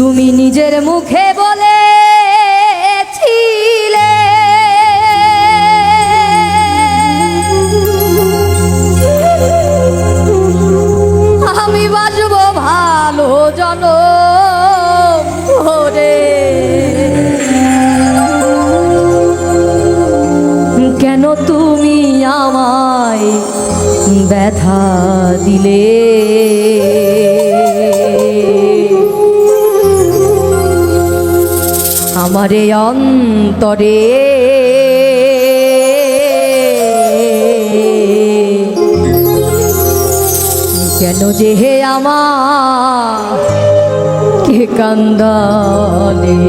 তুমি নিজের মুখে বলে আমি বাজব ভালো জন ধরে কেন তুমি আমায় ব্যথা দিলে? আমারে অন্তরে। কেন যে হে আমার কে কান্দালে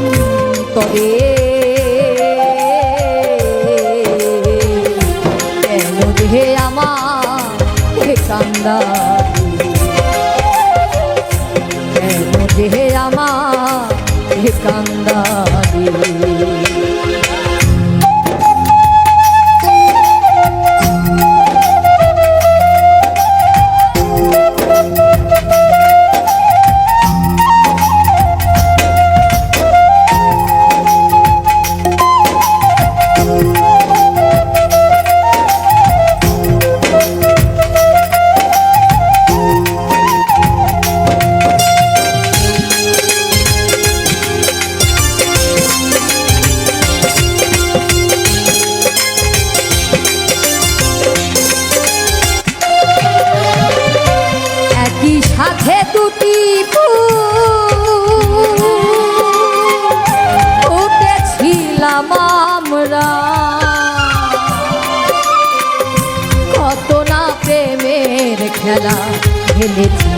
অন্তরে কেন আমার কান্দা কেন আমার দুটি ফুল উঠেছিলাম আমরা। কত না প্রেমের খেলা খেলেছি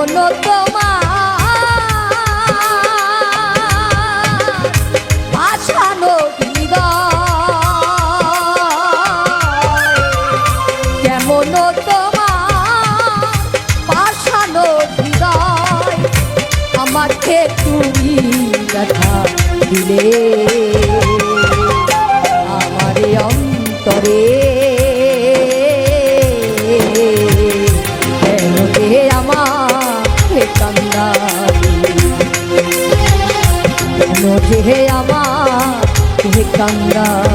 কেমন তোমার। আশানো কেমন তোমার? আমাকে তুমি ব্যথা দিলে। কান্দা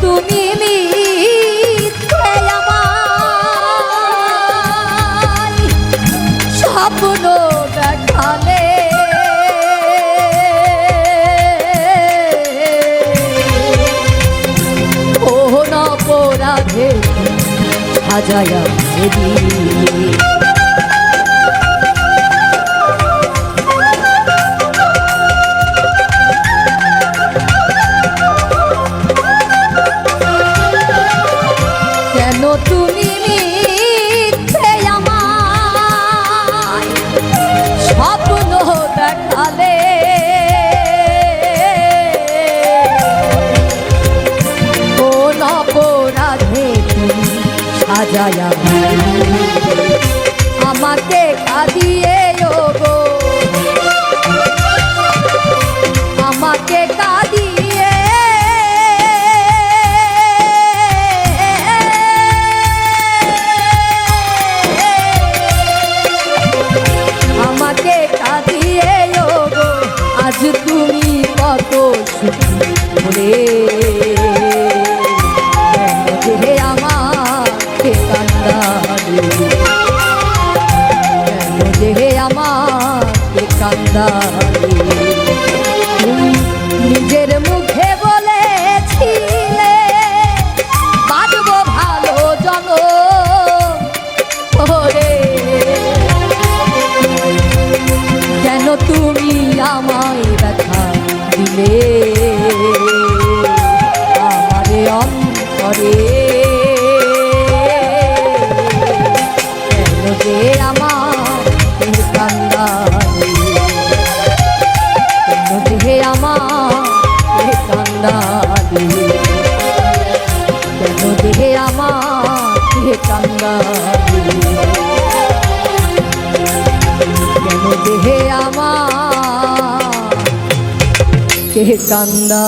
তুমি স্বপ্ন ঢালে অপরাধে সাজায়া দিলি। আমাকে আমাকে নিজের মুখে বলেছিলে, বাঁচবো ভালো জন ওরে, কেন তুমি আমায় দেখা দিলে? আমারে অন্তরে কেন আমার হে কান্দালে কেন দেহে আমার কান্দা